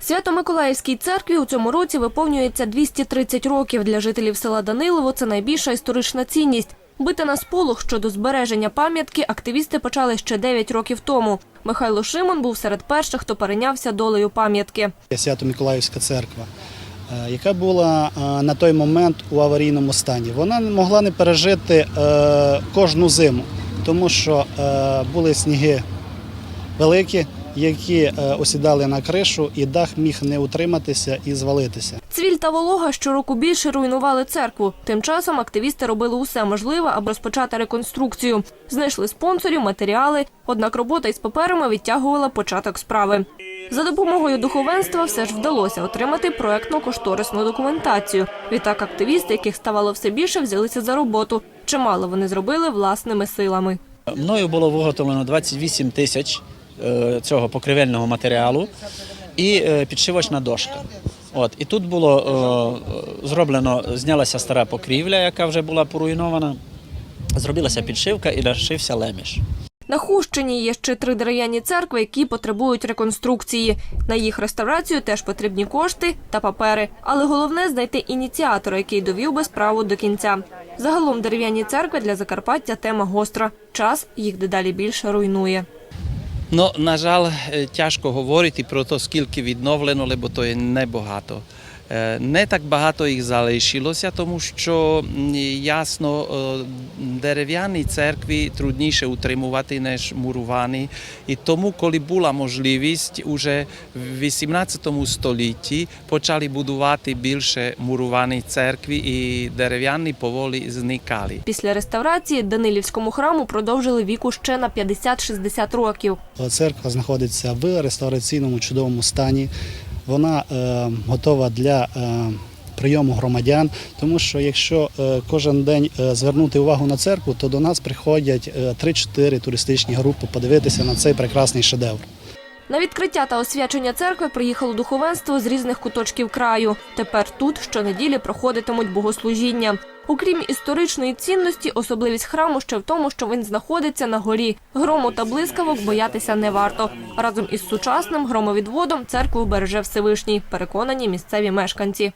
Свято-Миколаївській церкві у цьому році виповнюється 230 років. Для жителів села Данилово це найбільша історична цінність. Бити на сполох щодо збереження пам'ятки активісти почали ще 9 років тому. Михайло Шимон був серед перших, хто перейнявся долею пам'ятки. Свято-Миколаївська церква, е, яка була е, на той момент у аварійному стані. Вона не могла не пережити е, кожну зиму, тому що були сніги великі, які е, осідали на кришу, і дах міг не утриматися і звалитися. Цвіль та волога щороку більше руйнували церкву. Тим часом активісти робили усе можливе, аби розпочати реконструкцію. Знайшли спонсорів, матеріали. Однак робота із паперами відтягувала початок справи. За допомогою духовенства все ж вдалося отримати проектно-кошторисну документацію. Відтак активісти, яких ставало все більше, взялися за роботу. Чимало вони зробили власними силами. Мною було виготовлено 28 тисяч цього покривельного матеріалу і е, підшивочна дошка. От і тут було е, зроблено, знялася стара покрівля, яка вже була поруйнована. Зробилася підшивка і розшився леміш. На Хущині є ще три дерев'яні церкви, які потребують реконструкції. На їх реставрацію теж потрібні кошти та папери. Але головне знайти ініціатора, який довів би справу до кінця. Загалом дерев'яні церкви для Закарпаття тема гостра. Час їх дедалі більше руйнує. Ну, на жаль, е, тяжко говорити про те, скільки відновлено, бо то є небагато. Е, Не так багато їх залишилося, тому що ясно е, дерев'яні церкви трудніше утримувати, ніж мурувані. І тому, коли була можливість, уже в 18 столітті почали будувати більше мурувані церкви і дерев'яні поволі зникали. Після реставрації Данилівському храму продовжили віку ще на 50-60 років. Церква знаходиться в реставраційному чудовому стані. Вона е, готова для е, прийому громадян, тому що якщо е, кожен день звернути увагу на церкву, то до нас приходять е, 3-4 туристичні групи подивитися на цей прекрасний шедевр. На відкриття та освячення церкви приїхало духовенство з різних куточків краю. Тепер тут щонеділі проходитимуть богослужіння. Окрім історичної цінності, особливість храму ще в тому, що він знаходиться на горі. Грому та блискавок боятися не варто. Разом із сучасним громовідводом церкву береже Всевишній, переконані місцеві мешканці.